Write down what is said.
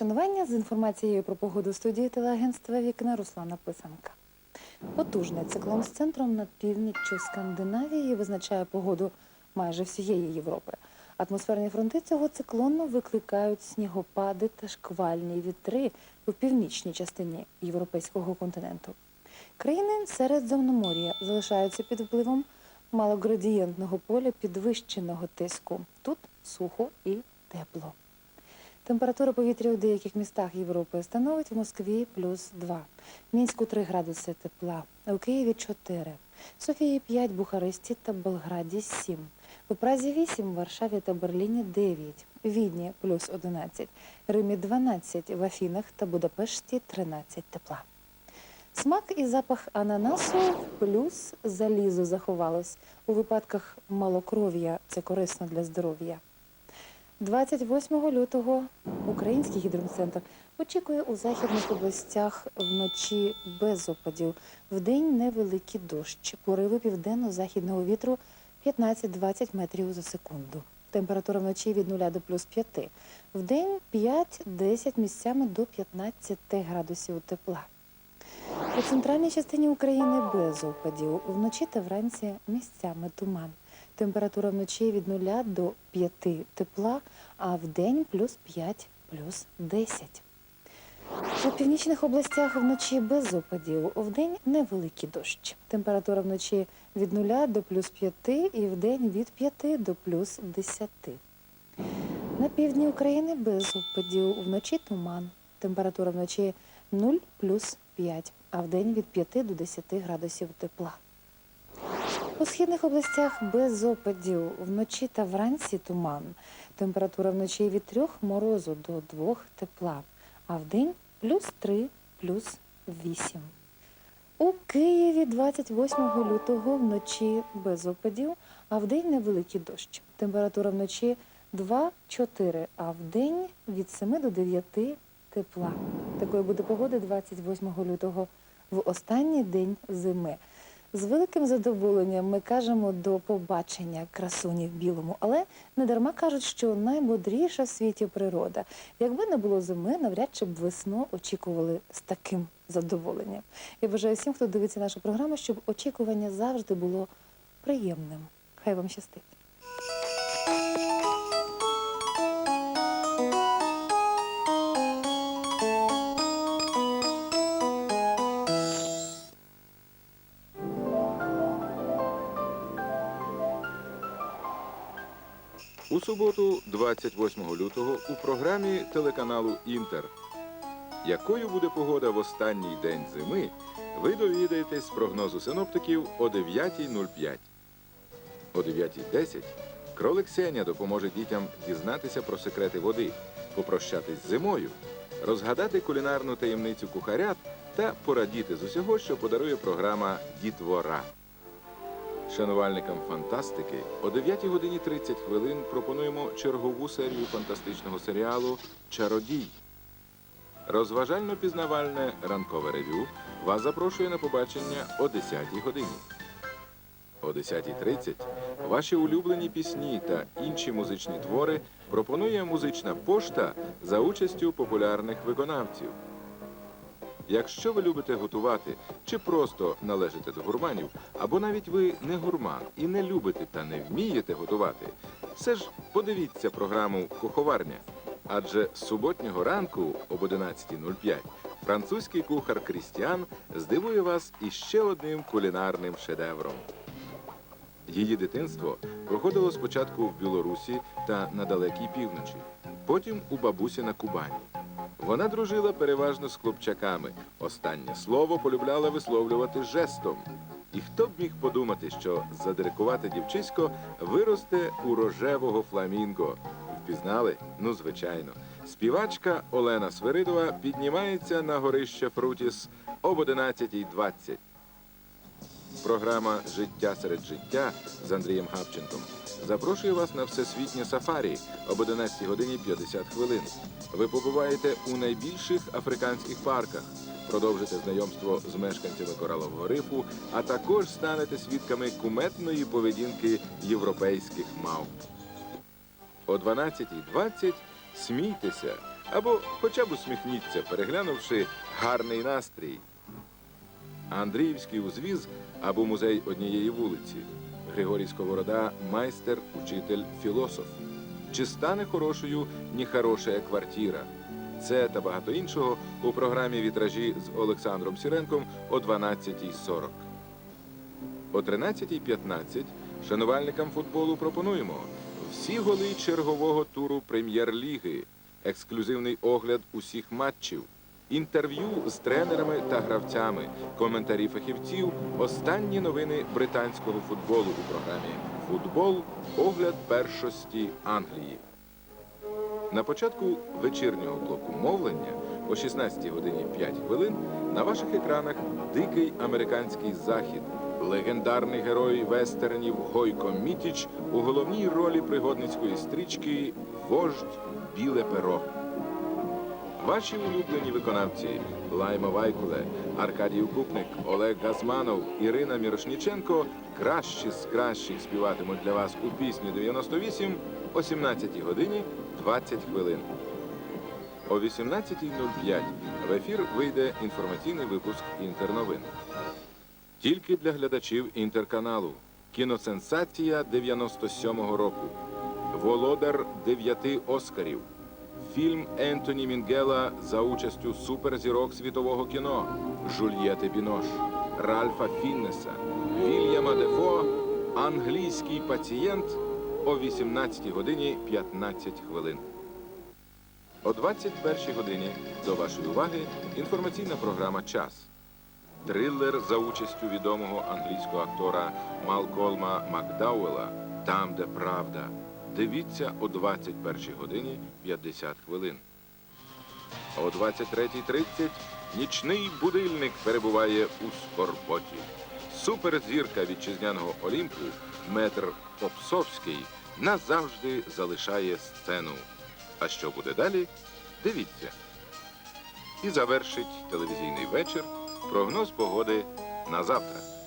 шанування з інформацією про погоду студії телеагентства Вікна Руслана Писанка. Потужний циклон з центром над північчю Скандинавії визначає погоду майже всієї Європи. Атмосферні фронти цього циклону викликають снігопади та шквальні вітри у північній частині європейського континенту. Країни Середземномор'я залишаються під впливом малоградієнтного поля підвищеного тиску. Тут сухо і тепло. Температура повітря у деяких містах Європи становить в Москві плюс 2, Мінську 3 градуси тепла, у Києві 4, Софії 5, Бухаресті та Белграді 7, у Празі 8, Варшаві та Берліні 9, Відні плюс 11, Римі 12, в Афінах та Будапешті 13 тепла. Смак і запах ананасу плюс залізо заховалось. У випадках малокров'я це корисно для здоров'я. 28 лютого Український гідроцентр очікує у західних областях вночі без опадів. Вдень невеликий дощ. Пориви південно-західного вітру 15-20 метрів за секунду. Температура вночі від 0 до плюс 5. Вдень 5-10 місцями до 15 градусів тепла. У центральній частині України без опадів. Вночі та вранці місцями туман. Температура вночі від 0 до 5 тепла, а в день плюс 5, плюс 10. У північних областях вночі без опадів. Вдень невеликий дощ. Температура вночі від 0 до плюс 5 і вдень від 5 до плюс 10. На півдні України без опадів. Вночі туман. Температура вночі 0 плюс 5, а вдень від 5 до 10 градусів тепла. У східних областях без опадів. Вночі та вранці туман. Температура вночі від 3 морозу до 2 тепла, а вдень плюс 3, плюс 8. У Києві 28 лютого вночі без опадів, а вдень невеликий дощ. Температура вночі 2-4, а вдень від 7 до 9 тепла. Такою буде погода 28 лютого в останній день зими. З великим задоволенням ми кажемо до побачення красуні в білому, але не дарма кажуть, що наймудріша в світі природа. Якби не було зими, навряд чи б весну очікували з таким задоволенням. Я бажаю всім, хто дивиться нашу програму, щоб очікування завжди було приємним. Хай вам щастить. У суботу, 28 лютого, у програмі телеканалу Інтер. Якою буде погода в останній день зими, ви довідаєтесь з прогнозу синоптиків о 9.05. О 9.10 кролик Сеня допоможе дітям дізнатися про секрети води, попрощатись з зимою, розгадати кулінарну таємницю кухарят та порадіти з усього, що подарує програма Дітвора. Шанувальникам фантастики о 9 годині 30 хвилин пропонуємо чергову серію фантастичного серіалу Чародій. Розважально-пізнавальне ранкове ревю вас запрошує на побачення о 10 годині. О 10.30 ваші улюблені пісні та інші музичні твори пропонує музична пошта за участю популярних виконавців. Якщо ви любите готувати чи просто належите до гурманів, або навіть ви не гурман і не любите та не вмієте готувати, все ж подивіться програму Куховарня. Адже з суботнього ранку об 11.05 французький кухар Крістіан здивує вас іще одним кулінарним шедевром. Її дитинство проходило спочатку в Білорусі та на далекій півночі, потім у бабусі на Кубані. Вона дружила переважно з хлопчаками. Останнє слово полюбляла висловлювати жестом. І хто б міг подумати, що задирикувати дівчисько виросте у рожевого фламінго? Впізнали? Ну, звичайно. Співачка Олена Свиридова піднімається на горище Фрутіс об 11.20. Програма Життя серед життя з Андрієм Гапченком запрошує вас на всесвітнє сафарі об 11 годині 50 хвилин. Ви побуваєте у найбільших африканських парках, продовжите знайомство з мешканцями коралового рифу, а також станете свідками куметної поведінки європейських мавп. О 12.20 смійтеся, Або хоча б усміхніться, переглянувши гарний настрій. Андріївський узвіз або музей однієї вулиці. Григорій Сковорода майстер, учитель, філософ. Чи стане хорошою ні хороша квартира? Це та багато іншого у програмі Вітражі з Олександром Сіренком о 12.40. О 13.15 шанувальникам футболу пропонуємо всі голи чергового туру прем'єр-ліги, ексклюзивний огляд усіх матчів, інтерв'ю з тренерами та гравцями, коментарі фахівців, останні новини британського футболу у програмі Футбол огляд першості Англії. На початку вечірнього блоку мовлення о 16 годині 5 хвилин на ваших екранах дикий американський захід. Легендарний герой вестернів Гойко Мітіч у головній ролі пригодницької стрічки Вождь Біле перо. Ваші улюблені виконавці Лайма Вайкуле, Аркадій Укупник, Олег Газманов, Ірина Мірошніченко кращі з кращих співатимуть для вас у пісні 98 о 17 годині 20 хвилин. О 18.05 в ефір вийде інформаційний випуск інтерновин. Тільки для глядачів інтерканалу. Кіносенсація 97-го року. Володар дев'яти Оскарів. Фільм Ентоні Мінгела за участю суперзірок світового кіно Жульєти Бінош, Ральфа Фіннеса, Вільяма Дефо, Англійський пацієнт о 18 годині 15 хвилин. О 21 годині до вашої уваги інформаційна програма Час. Трилер за участю відомого англійського актора Малколма Макдауела Там, де правда. Дивіться о 21 годині 50 хвилин. О 23.30 нічний будильник перебуває у скорботі. Суперзірка вітчизняного Олімпу Метр Попсовський назавжди залишає сцену. А що буде далі? Дивіться. І завершить телевізійний вечір прогноз погоди на завтра.